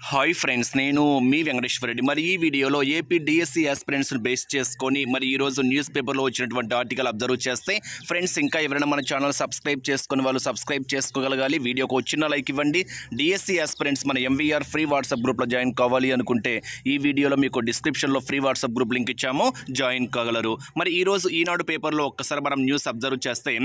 Hi friends నేను మీ వెంకటేశ్వర రెడ్డి మరి ఈ వీడియోలో ఏపీ డిఎస్సి ఆస్పిరెంట్స్ను బేస్ చేసుకొని మరి ఈరోజు న్యూస్ పేపర్లో వచ్చినటువంటి ఆర్టికల్ అబ్జర్వ్ చేస్తే ఫ్రెండ్స్ ఇంకా ఎవరైనా మన ఛానల్ సబ్స్క్రైబ్ చేసుకుని వాళ్ళు సబ్స్క్రైబ్ చేసుకోగలగాలి. వీడియోకి ఒక చిన్న లైక్ ఇవ్వండి డిఎస్సి ఆస్పిరెంట్స్ మన ఎంవీఆర్ ఫ్రీ వాట్సాప్ గ్రూప్లో జాయిన్ కావాలి అనుకుంటే ఈ వీడియోలో మీకు డిస్క్రిప్షన్లో ఫ్రీ వాట్సాప్ గ్రూప్ లింక్ ఇచ్చాము. జాయిన్ కాగలరు. మరి ఈరోజు ఈనాడు పేపర్లో ఒక్కసారి మనం న్యూస్ అబ్జర్వ్ చేస్తే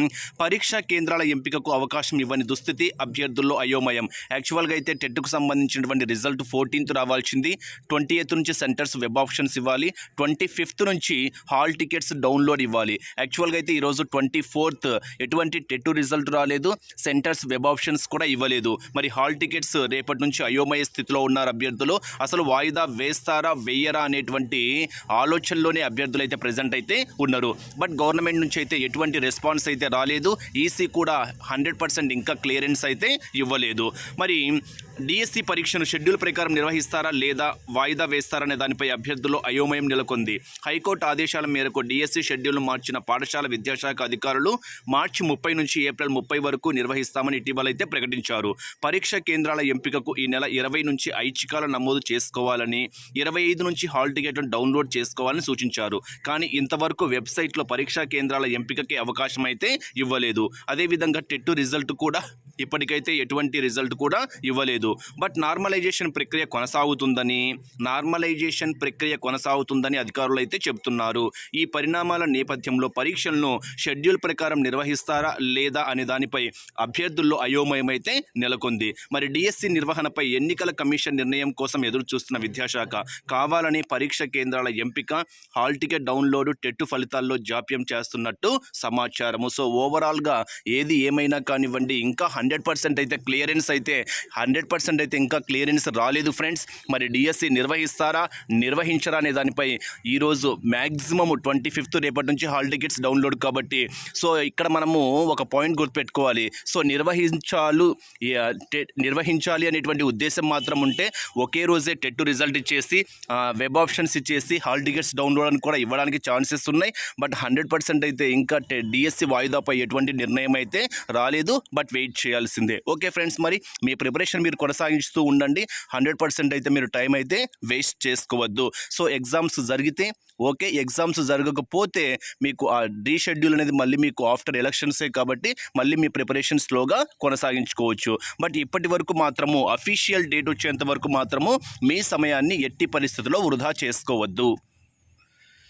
పరీక్షా కేంద్రాల ఎంపికకు అవకాశం ఇవ్వని దుస్థితి అభ్యర్థుల్లో అయోమయం. యాక్చువల్గా అయితే టెట్కు సంబంధించినటువంటి రిజల్ట్ ఫోర్టీన్త్ రావాల్సింది. ట్వంటీ ఎయిత్ నుంచి సెంటర్స్ వెబ్ ఆప్షన్స్ ఇవ్వాలి. ట్వంటీ ఫిఫ్త్ నుంచి హాల్ టికెట్స్ డౌన్లోడ్ ఇవ్వాలి. యాక్చువల్గా అయితే ఈరోజు ట్వంటీ ఫోర్త్ ఎటువంటి టెట్ రిజల్ట్ రాలేదు. సెంటర్స్ వెబ్ ఆప్షన్స్ కూడా ఇవ్వలేదు. మరి హాల్ టికెట్స్ రేపటి నుంచి అయోమయ స్థితిలో ఉన్నారు అభ్యర్థులు. అసలు వాయిదా వేస్తారా వేయరా అనేటువంటి ఆలోచనలోనే అభ్యర్థులు అయితే ప్రజెంట్ అయితే ఉన్నారు. బట్ గవర్నమెంట్ నుంచి అయితే ఎటువంటి రెస్పాన్స్ అయితే రాలేదు. ఈసీ కూడా హండ్రెడ్ పర్సెంట్ ఇంకా క్లియరెన్స్ అయితే ఇవ్వలేదు. మరి డిఎస్సి పరీక్షను షెడ్యూల్ ప్రకారం నిర్వహిస్తారా లేదా వాయిదా వేస్తారా అనే దానిపై అభ్యర్థుల్లో అయోమయం నెలకొంది. హైకోర్టు ఆదేశాల మేరకు డిఎస్సి షెడ్యూల్ను మార్చిన పాఠశాల విద్యాశాఖ అధికారులు మార్చి ముప్పై నుంచి ఏప్రిల్ ముప్పై వరకు నిర్వహిస్తామని ఇటీవల అయితే ప్రకటించారు. పరీక్ష కేంద్రాల ఎంపికకు ఈ నెల ఇరవై నుంచి ఐచ్ఛికాల నమోదు చేసుకోవాలని ఇరవై ఐదు నుంచి హాల్ టికెట్లను డౌన్లోడ్ చేసుకోవాలని సూచించారు. కానీ ఇంతవరకు వెబ్సైట్లో పరీక్షా కేంద్రాల ఎంపికకి అవకాశం అయితే ఇవ్వలేదు. అదేవిధంగా టెట్టు రిజల్ట్ కూడా ఇప్పటికైతే ఎటువంటి రిజల్ట్ కూడా ఇవ్వలేదు. బట్ నార్మలైజేషన్ ప్రక్రియ కొనసాగుతుందని నార్మలైజేషన్ ప్రక్రియ కొనసాగుతుందని అధికారులు అయితే చెబుతున్నారు ఈ పరిణామాల నేపథ్యంలో పరీక్షలను షెడ్యూల్ ప్రకారం నిర్వహిస్తారా లేదా అనే దానిపై అభ్యర్థుల్లో అయోమయం అయితే నెలకొంది. మరి డిఎస్సి నిర్వహణపై ఎన్నికల కమిషన్ నిర్ణయం కోసం ఎదురు చూస్తున్న విద్యాశాఖ కావాలని పరీక్ష కేంద్రాల ఎంపిక హాల్ టికెట్ డౌన్లోడ్ టెట్టు ఫలితాల్లో జాప్యం చేస్తున్నట్టు సమాచారము. సో ఓవరాల్గా ఏది ఏమైనా కానివ్వండి ఇంకా హండ్రెడ్ పర్సెంట్ అయితే క్లియరెన్స్ అయితే హండ్రెడ్ పర్సెంట్ అయితే ఇంకా క్లియరెన్స్ రాలేదు ఫ్రెండ్స్. మరి డిఎస్సి నిర్వహిస్తారా నిర్వహించరా అనే దానిపై ఈరోజు మ్యాక్సిమం ట్వంటీ ఫిఫ్త్ రేపటి నుంచి హాల్ టికెట్స్ డౌన్లోడ్ కాబట్టి సో ఇక్కడ మనము ఒక పాయింట్ గుర్తుపెట్టుకోవాలి. సో నిర్వహించాలు నిర్వహించాలి అనేటువంటి ఉద్దేశం మాత్రం ఉంటే ఒకే రోజే టెట్ రిజల్ట్ ఇచ్చేసి వెబ్ ఆప్షన్స్ ఇచ్చేసి హాల్ టికెట్స్ డౌన్లోడ్ అని కూడా ఇవ్వడానికి ఛాన్సెస్ ఉన్నాయి. బట్ హండ్రెడ్ పర్సెంట్ అయితే ఇంకా డిఎస్సి వాయిదాపై ఎటువంటి నిర్ణయం అయితే రాలేదు. బట్ వెయిట్ చేయాల్సిందే. ఓకే ఫ్రెండ్స్ మరి మీ ప్రిపరేషన్ మీరు కొనసాగిస్తూ ఉండండి. హండ్రెడ్ పర్సెంట్ అయితే మీరు టైం అయితే వేస్ట్ చేసుకోవద్దు. సో ఎగ్జామ్స్ జరిగితే ఓకే ఎగ్జామ్స్ జరగకపోతే మీకు ఆ షెడ్యూల్ అనేది మళ్ళీ మీకు ఆఫ్టర్ ఎలక్షన్సే కాబట్టి మళ్ళీ మీ ప్రిపరేషన్ స్లోగా కొనసాగించుకోవచ్చు. బట్ ఇప్పటి వరకు మాత్రము అఫీషియల్ డేట్ వచ్చేంత వరకు మాత్రము మీ సమయాన్ని ఎట్టి పరిస్థితుల్లో వృధా చేసుకోవద్దు.